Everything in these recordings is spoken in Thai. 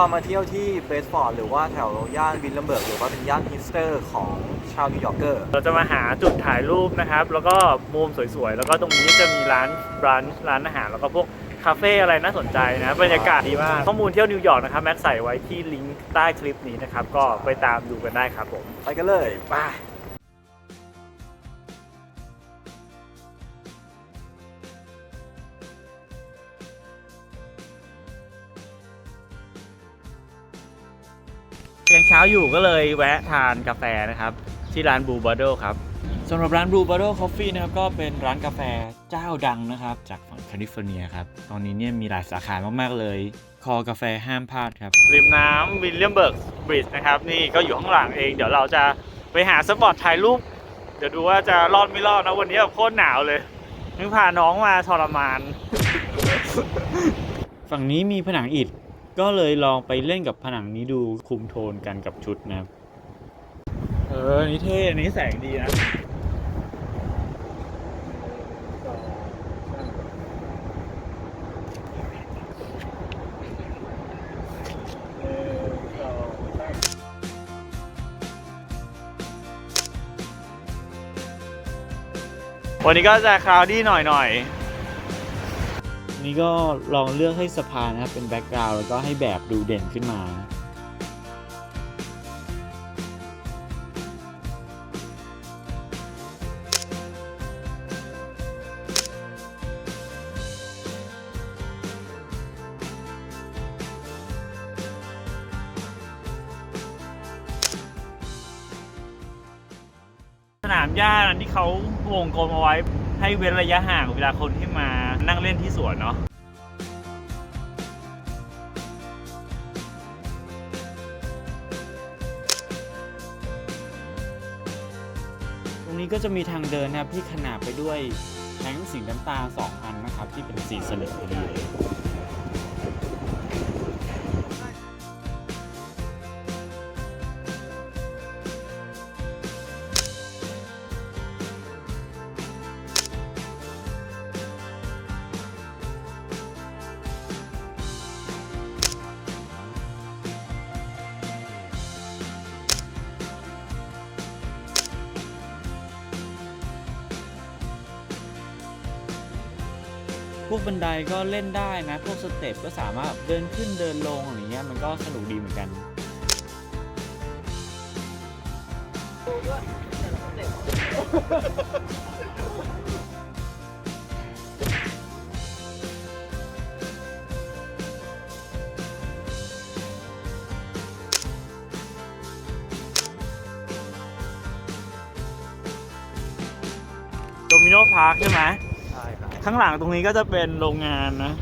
วันนี้พวกเรามาเที่ยวที่เบสฟอร์ดหรือว่าแถวย่านวิลเลมเบิร์กหรือว่าเป็นย่านฮิสเตอร์ของชาวนิวยอร์กเกอร์เราจะมาหาจุดถ่ายรูปนะครับ แล้วก็มุมสวยๆ แล้วก็ตรงนี้จะมีร้านร้านร้านอาหาร แล้วก็พวกคาเฟ่อะไรน่าสนใจนะบรรยากาศดีมาก ข้อมูลเที่ยวนิวยอร์กนะครับ แม็กใส่ไว้ที่ลิงก์ใต้คลิปนี้นะครับ ก็ไปตามดูกันได้ครับผม ไปกันเลยไป ยังเช้าอยู่ก็เลยแวะทานกาแฟนะครับ ที่ร้านบูบอ r โดครับสำหรับร้าน Blue Bottle Coffee นะครับก็เป็นร้านกาแฟเจ้าดังนะครับ จากฝั่งแคลิฟอร์เนียครับ ตอนนี้เนี่ยมีหลายสาขามากๆเลย คอกาแฟห้ามพลาดครับ ริมน้ำวิลเลียมเบิร์กบริดจ์นะครับ นี่ก็อยู่ข้างหลังเอง เดี๋ยวเราจะไปหาสปอตถ่ายรูป เดี๋ยวดูว่าจะรอดไม่รอดนะวันนี้แบบโคตรหนาวเลยนึกพาน้องมาทรมาน ฝั่งนี้มีผนังอิฐ ก็เลยลองไปเล่นกับผนังนี้ดูคุมโทนกันกับชุดนะครับ เออ นี่เท่อันนี้แสงดีนะ วันนี้ก็จะคราวดี้หน่อยห นี่ก็ลองเลือกให้สะพานนะครับเป็นแบ็กกราวด์แล้วก็ให้แบบดูเด่นขึ้นมา สนามหญ้านั้นที่เขาวงกลมเอาไว้ให้เว้นระยะห่างเวลาคนที่มา นั่งเล่นที่สวนเนาะตรงนี้ก็จะมีทางเดินนะครับที่ขนาบไปด้วยแท้งสีน้ำตาลสองอันนะครับ ที่เป็นสีสลดพอดีเลย พวกบันไดก็เล่นได้นะ พวกสเต็ปก็สามารถเดินขึ้นเดินลงอะไรเงี้ยมันก็สนุกดีเหมือนกันโดมิโนพาร์คใช่ไหม ข้างหลังตรงนี้ก็จะเป็นโรงงานนะ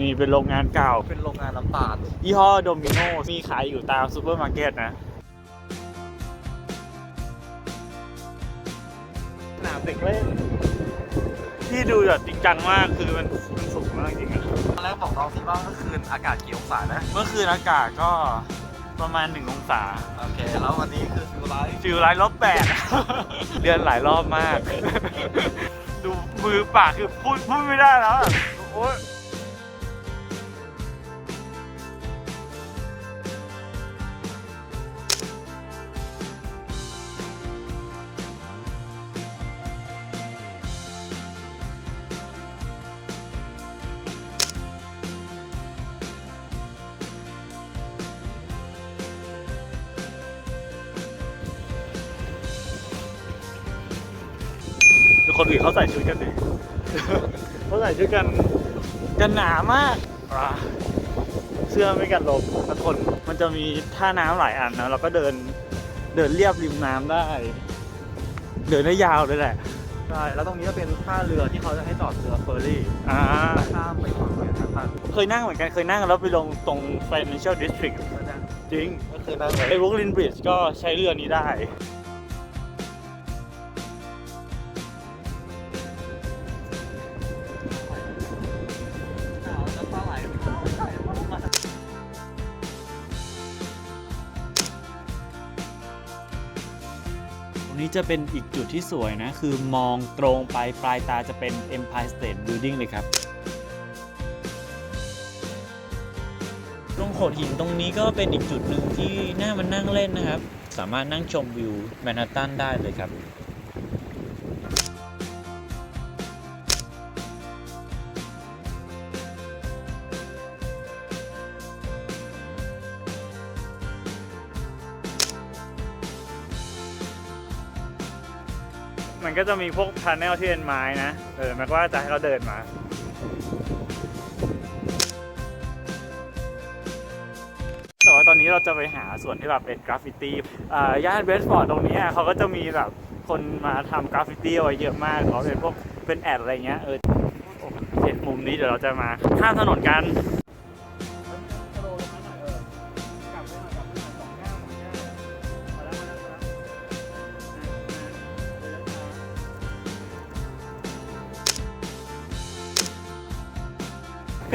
นี่เป็นโรงงานเก่า เป็นโรงงานน้ำตาลยี่ห้อโดมิโนมีขายอยู่ตามซูเปอร์มาร์เก็ตนะสนามเด็กเล่น ที่ดูแบบจริงจังมากคือมันมันสูงมากจริงอะตอนแรกบอกน้องสิว่าเมื่อคืนอากาศกี่องศานะ เมื่อคืนอากาศก็ประมาณหนึ่งองศา โอเค แล้ววันนี้คือฟิวไลท์ฟิลไลท์ลบแปดเดือนหลายรอบมาก ดูมือปากคือพูดพูดไม่ได้แล้วอะโอ้ย คนอื่นเขาใส่ชุดกันดิเขาใส่ชุดกันกันหนามากอ่าเสื้อไม่กันลมทุกคนมันจะมีท่าน้ำหลายอันนะเราก็เดินเดินเรียบริมน้ำได้ เดินได้ยาวเลยแหละใช่แล้วตรงนี้ก็เป็นท่าเรือที่เขาจะให้จอดเรือเฟอร์รี่อ่าข้ามไปฝั่งนู้นนะครับเคยนั่งเหมือนกันเคยนั่งแล้วไปลงตรง financial district จริงก็คือนั่งเลยไอ้ Brooklyn Bridge ก็ใช้เรือนี้ได้ รงนี้จะเป็นอีกจุดที่สวยนะ คือมองตรงไปปลายตาจะเป็น Empire State Building เลยครับตรงโขดหินตรงนี้ก็เป็นอีกจุดหนึ่งที่น่ามานนั่งเล่นนะครับ สามารถนั่งชมวิวแมนฮัตตันได้เลยครับ มันก็จะมีพวกพาเนลที่เป็นไม้นะ เออ มันก็ว่าจะให้เราเดินมา แต่ว่าตอนนี้เราจะไปหาส่วนที่แบบเป็นกราฟฟิตี้อ่าย่านเวสต์ฟอร์ดตรงนี้เขาก็จะมีแบบคนมาทำกราฟฟิตี้เอาไว้เยอะมากเขาเป็นพวกเป็นแอดอะไรเงี้ย เออเห็นมุมนี้เดี๋ยวเราจะมาข้ามถนนกัน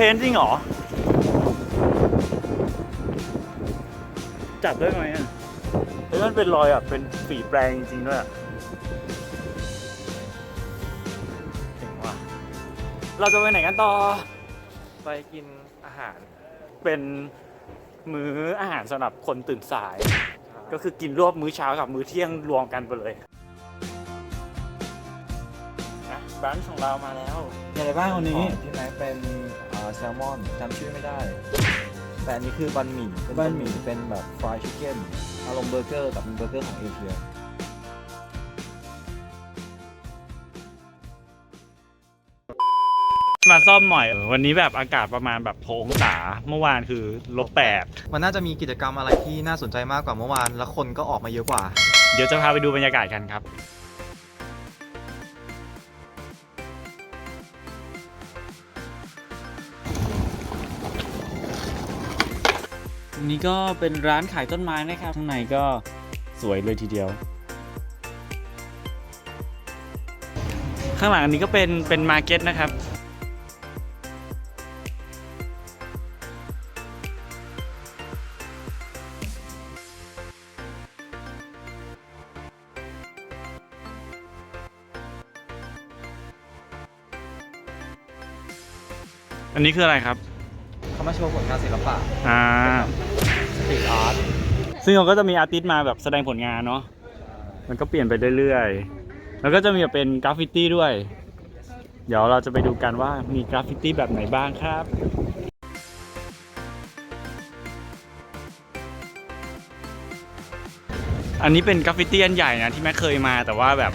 เพนจริงเหรอ จับได้ไหมอะเฮ้ยมันเป็นรอยอะ เป็นฝีแปรงจริงด้วยอะเจ๋งว่ะ เราจะไปไหนกันต่อ ไปกินอาหาร เป็นมื้ออาหารสำหรับคนตื่นสาย ก็คือกินรวบมื้อเช้ากับมื้อเที่ยงรวมกันไปเลยนะบ้านของเรามาแล้ว มีอะไรบ้างวันนี้ ที่ไหนเป็น แซลมอนจำชื่อไม่ได้ แต่อันนี้คือบันหมี่เป็นบันหมี่เป็นแบบฟรายชิคเก้นอารมณ์เบอร์เกอร์กับเป็นเบอร์เกอร์ของเอเชียมาซ่อมหน่อย วันนี้แบบอากาศประมาณแบบ6องศาเมื่อวานคือลบแปดมันน่าจะมีกิจกรรมอะไรที่น่าสนใจมากกว่าเมื่อวาน แล้วคนก็ออกมาเยอะกว่า เดี๋ยวจะพาไปดูบรรยากาศกันครับ รงนี้ก็เป็นร้านขายต้นไม้นะครับข้างในก็สวยเลยทีเดียว ข้างหลังอันนี้ก็เป็นเป็นมาร์เก็ตนะครับอันนี้คืออะไรครับ เขามาโชว์ผลงานศิลปะ อ่าส ตรีทอาร์ตซึ่งเราก็จะมีอาร์ติสต์มาแบบแสดงผลงานเนาะมันก็เปลี่ยนไปเรื่อยๆ แล้วก็จะมีแบบเป็นกราฟฟิตี้ด้วย เดี๋ยวเราจะไปดูกันว่ามีกราฟฟิตี้แบบไหนบ้างครับอันนี้เป็นกราฟฟิตี้อันใหญ่นะที่แม่เคยมาแต่ว่าแบบ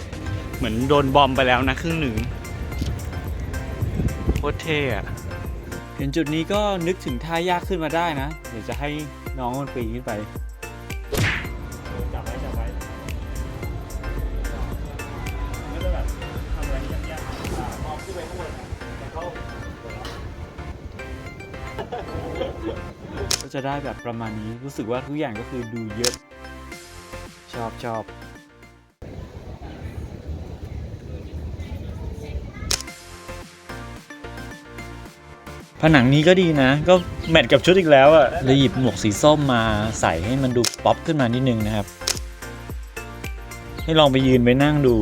เหมือนโดนบอมไปแล้วนะครึ่งหนึ่งโคตรเท่อะเห็นจุดนี้ก็นึกถึงท่ายากขึ้นมาได้นะ เดี๋ยวจะให้ น้องมันปีนขึ้นไป จับไว้จับไว้มันก็จะแบบทำอะไรยากๆอ่ามองขึ้นไปข้างบนอะแล้วก็ก็จะได้แบบประมาณนี้รู้สึกว่าทุกอย่างก็คือดูเยอะ ชอบชอบ นังนี้ก็ดีนะ ก็แมทกับชุดอีกแล้วอะเลยหยิบหมวกสีส้มมาใส่ให้มันดูป๊อปขึ้นมานิดนึงนะครับ ให้ลองไปยืนไปนั่งดู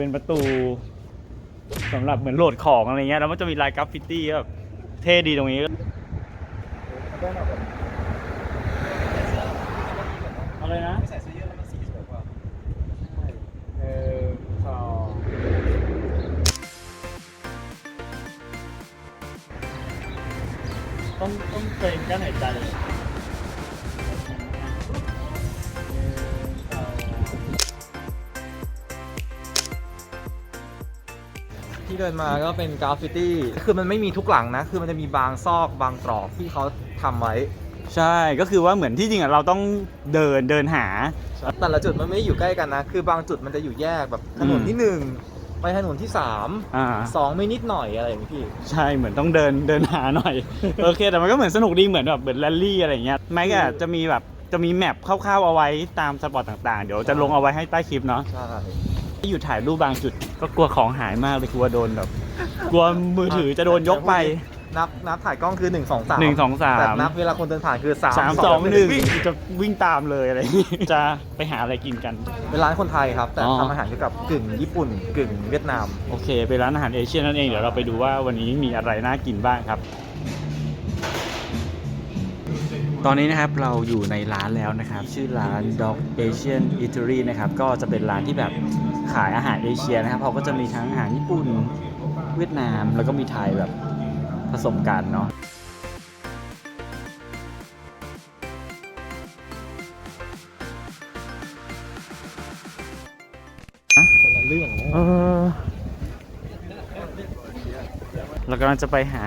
เป็นประตูสำหรับเหมือนโหลดของอะไรเงี้ยแล้วมันจะมีลายกราฟฟิตี้แบบเท่ดีตรงนี้อะไรนะใส่เสื้อยืดแล้วมันสีสวยกว่าเออสองต้องต้องเกรงกั้นหายใจเลย เดินมาก็เป็นกราฟฟิตี้ คือมันไม่มีทุกหลังนะ คือมันจะมีบางซอกบางตรอกที่เขาทำไว้ ใช่ก็คือว่าเหมือนที่จริงอะเราต้องเดินเดินหา แต่ละจุดมันไม่ได้อยู่ใกล้กันนะ คือบางจุดมันจะอยู่แยกแบบถนนที่หนึ่งไปถนนที่อ่า3 2ไม่นิดหน่อยอะไรอย่างนี้พี่ ใช่เหมือนต้องเดินเดินหาหน่อย โอเค แต่มันก็เหมือนสนุกดีเหมือนแบบเหมือนแรลลี่อะไรอย่างเงี้ยแม็กอะจะมีแบบจะมีแมปคร่าวๆเอาไว้ตามสปอร์ตต่างๆ เดี๋ยวจะลงเอาไว้ให้ใต้คลิปเนาะ ใช่ ที่อยู่ถ่ายรูปบางจุด ก็กลัวของหายมากเลยกลัวโดนแบบ กลัวมือถือจะโดนยกไป นับนับถ่ายกล้องคือ1 2 3หนึ่งสองสาม แต่นับเวลาคนเดินผ่านคือ3สามสองหนึ่งจะวิ่งตามเลยอะไรอย่างงี้จะไปหาอะไรกินกัน เป็นร้านคนไทยครับ แต่อ๋อ ทำอาหารเกี่ยวกับกึ่งญี่ปุ่น กึ่งเวียดนาม โอเคไปร้านอาหารเอเชียนั่นเองเดี๋ยวเราไปดูว่าวันนี้มีอะไรน่ากินบ้างครับ ตอนนี้นะครับเราอยู่ในร้านแล้วนะครับ ชื่อร้าน Dog Asian Eatery นะครับก็จะเป็นร้านที่แบบขายอาหารเอเชียนะครับเขาก็จะมีทั้งอาหารญี่ปุ่นเวียดนาม แล้วก็มีไทยแบบผสมกันเนาะคนละเรื่องเออเรากำลังจะไปหา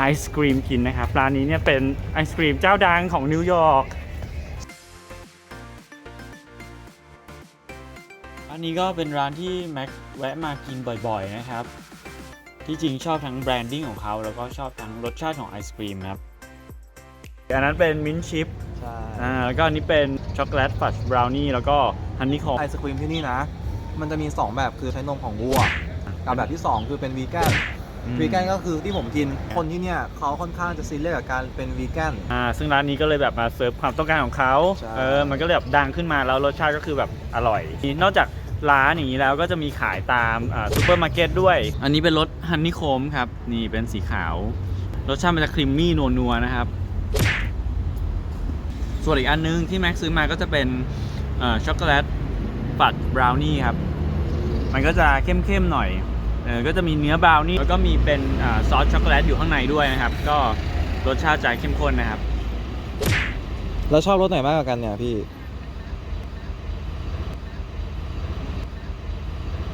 ไอศกรีมกินนะครับร้านนี้เนี่ยเป็นไอศกรีมเจ้าดังของนิวยอร์กอันนี้ก็เป็นร้านที่แม็กแวะมากินบ่อยๆนะครับ ที่จริงชอบทั้งแบรนดิ้งของเขาแล้วก็ชอบทั้งรสชาติของไอศกรีมครับ อันนั้นเป็นมิ้นชิพใช่อ่าแล้วก็อันนี้เป็นช็อกโกแลตฟัดบราวนี่แล้วก็ฮันนี่คอมไอศครีมที่นี่นะ มันจะมี 2 แบบคือใช้นมของวัวกับแบบที่ 2 คือเป็นวีแกน อืม วีแกนก็คือที่ผมกิน คนที่เนี่ยเขาค่อนข้างจะซีเรียสกับการเป็นวีแกน อ่าซึ่งร้านนี้ก็เลยแบบมาเซิร์ฟความต้องการของเขาใช่ เออมันก็เลยแบบดังขึ้นมาแล้วรสชาติก็คือแบบอร่อยนอกจากร้านอย่างนี้แล้วก็จะมีขายตามอ่าซูเปอร์มาร์เก็ตด้วย อันนี้เป็นรสฮันนี่โคมครับ นี่เป็นสีขาว รสชาติมันจะครีมมี่นัวๆนะครับ ส่วนอีกอันนึงที่แม็กซื้อมาก็จะเป็นอ่าช็อกโกแลตปัดบราวนี่ครับ มันก็จะเข้มๆหน่อย เออก็จะมีเนื้อบราวนี่แล้วก็มีเป็นอาซอสช็อกโกแลตอยู่ข้างในด้วยนะครับ ก็รสชาติจะเข้มข้นนะครับ แล้วชอบรสไหนมากกว่ากันเนี่ยพี่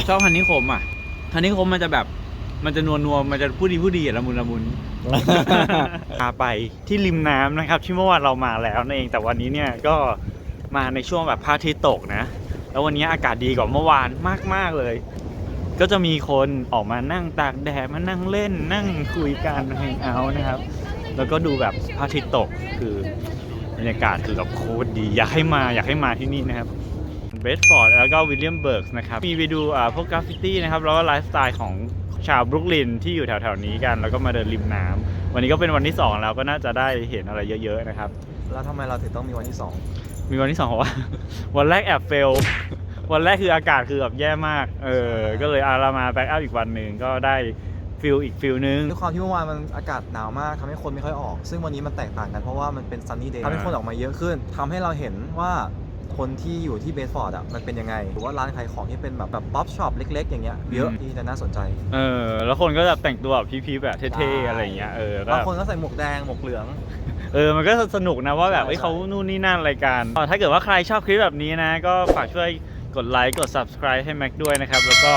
ชอบฮันนี่โคมอะฮันนี่โคมมันจะแบบมันจะนัวนัวๆมันจะพูดดีพูดดีอะละมุนละมุนพาไปที่ริมน้ำนะครับ ที่เมื่อวานเรามาแล้วนั่นเองแต่วันนี้เนี่ยก็มาในช่วงแบบพระอาทิตย์ตกนะ แล้ววันนี้อากาศดีกว่าเมื่อวานมาก ๆ เลย ก็จะมีคนออกมานั่งตากแดดมานั่งเล่น นั่งคุยกันแฮงเอาท์นะครับ แล้วก็ดูแบบพระอาทิตย์ตกคือบรรยากาศคือแบบโคตรดี อยากให้มาอยากให้มาที่นี่นะครับเบสฟอร์ดแล้วก็วิลเลียมเบิร์กนะครับ มีไปดูอ่าพวกกราฟฟิตี้นะครับ แล้วก็ไลฟ์สไตล์ของชาวบรุกลินที่อยู่แถวๆนี้กัน แล้วก็มาเดินริมน้ำวันนี้ก็เป็นวันที่ 2 แล้วก็น่าจะได้เห็นอะไรเยอะๆนะครับ แล้วทำไมเราถึงต้องมีวันที่มีวันที่2เพราะว่าวันแรกแอบเฟล วันแรกคืออากาศคือแบบแย่มาก เออ ก็เลยอาเรามาแบ็กอัพอีกวันหนึ่งก็ได้ฟิลอีกฟิลนึง2ด้วยความที่เมื่อวานมันอากาศหนาวมากทำให้คนไม่ค่อยออก ซึ่งวันนี้มันแตกต่างกันเพราะว่ามันเป็นซันนี่เดย์อ่าทำให้คนออกมาเยอะขึ้นทำให้เราเห็นว่าคนที่อยู่ที่เบสฟอร์ดอะมันเป็นยังไง หรือว่าร้านขายของที่เป็นแบบแบบป๊อปช็อปเล็ก ๆ อย่างเงี้ยเยอะที่จะน่าสนใจ เออ แล้วคนก็แบบแต่งตัวแบบพีๆแบบเท่ๆอะไรอย่างเงี้ยเออก็บางคนก็ใส่หมวกแดงหมวกเหลืองเออ มันก็สนุกนะว่าแบบใช่เอ้ยใช่เขานู่นนี่นั่นรายการอ๋อถ้าเกิดว่าใครชอบคลิปแบบนี้นะ ก็ฝากช่วย กดไลค์กด subscribe ให้แม็กด้วยนะครับ แล้วก็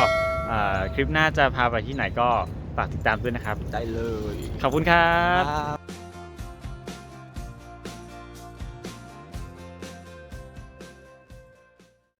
อ่าคลิปหน้าจะพาไปที่ไหนก็ฝากติดตามด้วยนะครับ ได้เลย ขอบคุณครับครับ